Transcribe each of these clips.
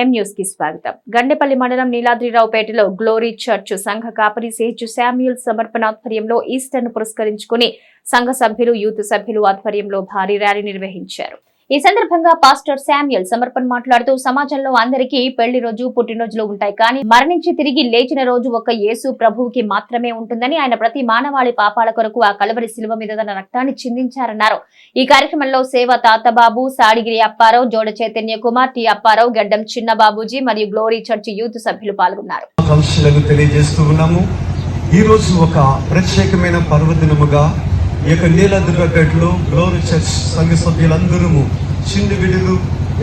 ఎం న్యూస్కి స్వాగతం. గండేపల్లి మండలం నీలాద్రిరావుపేటలో గ్లోరీ చర్చ్ సంఘ కాపరి సేహెచ్ శామ్యూల్ సమర్పణాధ్వర్యంలో ఆధ్వర్యంలో ఈస్టర్ను పురస్కరించుకుని సంఘ సభ్యులు యూత్ సభ్యులు ఆధ్వర్యంలో భారీ ర్యాలీ నిర్వహించారు. ఈ సందర్భంగా పాస్టర్ శామ్యుల్ సమర్పణ మాట్లాడుతూ సమాజంలో అందరికీ పెళ్ళి రోజు పుట్టినరోజులు ఉంటాయి. కానీ మరణించి తిరిగి లేచిన రోజు ఒక యేసు ప్రభువుకి మాత్రమే ఉంటుందని ఆయన ప్రతి మానవాళి పాపాల కొరకు ఆ కలవరి శిలువ మీద తన రక్తాన్ని చిందించారన్నారు. ఈ కార్యక్రమంలో సేవ తాతబాబు సాడిగిరి అప్పారావు జోడ చైతన్య కుమార్ టి అప్పారావు గడ్డం చిన్న బాబూజీ మరియు గ్లోరీ చర్చ్ యూత్ సభ్యులు పాల్గొన్నారు. ఈ రోజు ఒక ప్రత్యేకమైన పర్వదినముగా ఈ యొక్క నీలదుర్గపేటలో గ్లోరీ చర్చ్ సంఘ సభ్యులందరూ చిన్న విడులు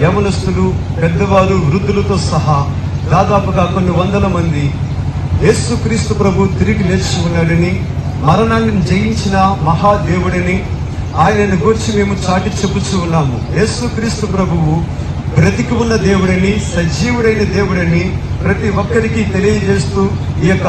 యవనస్తులు పెద్దవారు వృద్ధులతో సహా దాదాపుగా కొన్ని వందల మంది యేసుక్రీస్తు ప్రభు తిరిగి లేచి ఉన్నాడని మరణాన్ని జయించిన మహాదేవుడని ఆయనను గురించి మేము చాటి చెప్పుచూ ఉన్నాము. యేసుక్రీస్తు ప్రభువు బ్రతికి ఉన్న దేవుడని సజీవుడైన దేవుడని ప్రతి ఒక్కరికి తెలియజేస్తూ ఈ యొక్క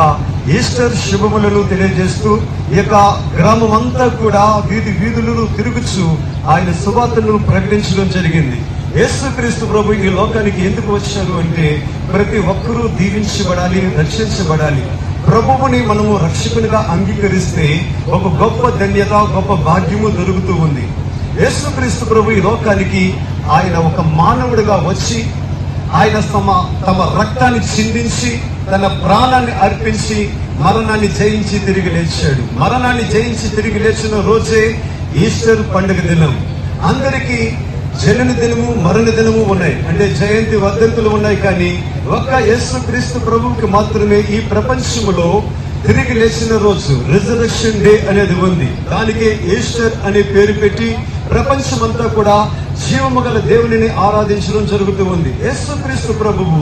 ఈస్టర్ శుభములను తెలియజేస్తూ ఈ యొక్క గ్రామం అంతా కూడా వీధి వీధులను తిరుగుచు ఆయన సువార్తను ప్రకటించడం జరిగింది. యేసుక్రీస్తు ప్రభు ఈ లోకానికి ఎందుకు వచ్చారు అంటే ప్రతి ఒక్కరూ దీవించబడాలి రక్షించబడాలి. ప్రభువుని మనము రక్షకునిగా అంగీకరిస్తే ఒక గొప్ప ధన్యత గొప్ప భాగ్యము దొరుకుతూ ఉంది. యేసుక్రీస్తు ప్రభు ఈ లోకానికి ఆయన ఒక మానవుడిగా వచ్చి ఆయన తమ తమ రక్తాన్ని చిందించి తన ప్రాణాన్ని అర్పించి మరణాన్ని జయించి తిరిగి లేచాడు. మరణాన్ని జయించి తిరిగి లేచిన రోజే ఈస్టర్ పండుగ దినం. అందరికీ జనన దినము మరణ దినము ఉన్నాయి. అంటే జయంతి వర్ధంతులు ఉన్నాయి కానీ ఒక్క యేసు క్రీస్తు ప్రభువుకి మాత్రమే ఈ ప్రపంచంలో తిరిగి లేచిన రోజు రిజర్వేషన్ డే అనేది ఉంది. దానికే ఈస్టర్ అనే పేరు పెట్టి ప్రపంచమంతా కూడా జీవము గల దేవునిని ఆరాధించడం జరుగుతూ ఉంది. యేసుక్రీస్తు ప్రభువు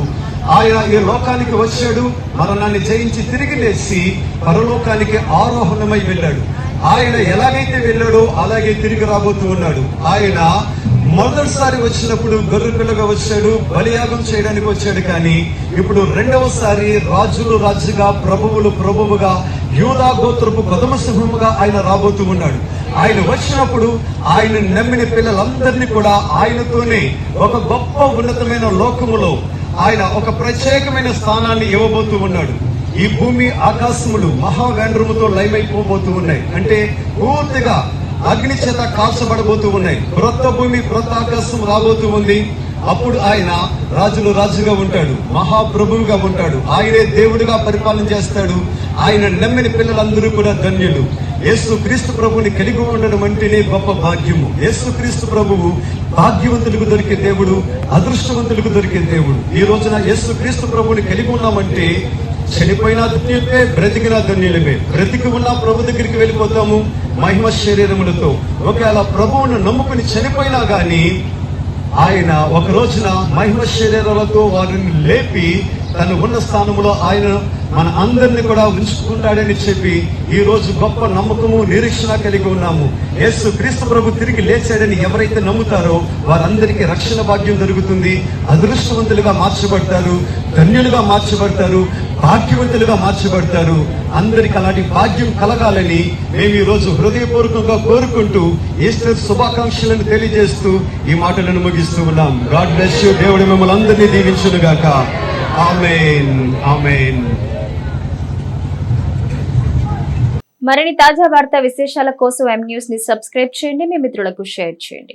ఆయన ఈ లోకానికి వచ్చాడు మరణాన్ని జయించి తిరిగి లేచి పరలోకానికి ఆరోహణమై వెళ్ళాడు. ఆయన ఎలాగైతే వెళ్ళాడో అలాగే తిరిగి రాబోతూ ఉన్నాడు. ఆయన మొదటిసారి వచ్చినప్పుడు గొర్రెపిల్లగా వచ్చాడు బలియాగం చేయడానికి వచ్చాడు కానీ ఇప్పుడు రెండవసారి రాజులు రాజుగా ప్రభువులు ప్రభువుగా యూదా గోత్రపు ప్రథమ సింహముగా ఆయన రాబోతూ ఉన్నాడు. ఆయన వచ్చినప్పుడు ఆయన నమ్మిన పిల్లలందరినీ కూడా ఆయనతోనే ఒక గొప్ప ఉన్నతమైన లోకములో ఆయన ఒక ప్రత్యేకమైన స్థానాన్ని ఇవ్వబోతూ ఉన్నాడు. ఈ భూమి ఆకాశములు మహావేంద్రముతో లయమైపోబోతూ ఉన్నాయి. అంటే పూర్తిగా అగ్ని చేత కాల్చబడబోతూ ఉన్నాయి. క్రొత్త భూమి క్రొత్త ఆకాశం రాబోతూ ఉంది. అప్పుడు ఆయన రాజులు రాజుగా ఉంటాడు మహాప్రభువుగా ఉంటాడు. ఆయనే దేవుడిగా పరిపాలన చేస్తాడు. ఆయన నమ్మిన పిల్లలందరూ కూడా ధన్యులు. యేసు క్రీస్తు ప్రభుని కలిగి ఉండడం అంటేనే గొప్ప భాగ్యము. యేసు క్రీస్తు ప్రభువు భాగ్యవంతులకు దొరికే దేవుడు అదృష్టవంతులకు దొరికే దేవుడు. ఈ రోజున యేసు క్రీస్తు ప్రభుని కలిగి ఉన్నామంటే చనిపోయిన ధన్యులమే బ్రతికిన ధన్యులమే. బ్రతికి ఉన్న ప్రభు దగ్గరికి వెళ్ళిపోతాము మహిమ శరీరములతో. ఒకవేళ ప్రభువును నమ్ముకుని చనిపోయినా కానీ ఆయన ఒక రోజున మహిమ శరీరాలతో వారిని లేపి తను ఉన్న స్థానంలో ఆయన మన అందరిని కూడా ఉంచుకుంటాడని చెప్పి ఈ రోజు గొప్ప నమ్మకము నిరీక్షణ కలిగి ఉన్నాము. యేసు క్రీస్తు ప్రభు తిరిగి లేచాడని ఎవరైతే నమ్ముతారో వారందరికీ రక్షణ భాగ్యం దొరుకుతుంది. అదృష్టవంతులుగా మార్చబడతారు ధన్యులుగా మార్చబడతారు. భాగ్యవంతులుగా మార్చబడతారు. అందరికి అలాంటి భాగ్యం కలగాలని మేము ఈ రోజు హృదయపూర్వకంగా కోరుకుంటూ ఈస్టర్ శుభాకాంక్షలను తెలియజేస్తూ ఈ మాటలను ముగిస్తూ ఉన్నాం. God bless you. దేవుడు మిమ్మల్ని అందరినీ దీవించునుగాక. ఆమెన్. ఆమెన్. మరిన్ని తాజా వార్తా విశేషాల కోసం ఎం న్యూస్ని సబ్స్క్రైబ్ చేయండి. మీ మిత్రులకు షేర్ చేయండి.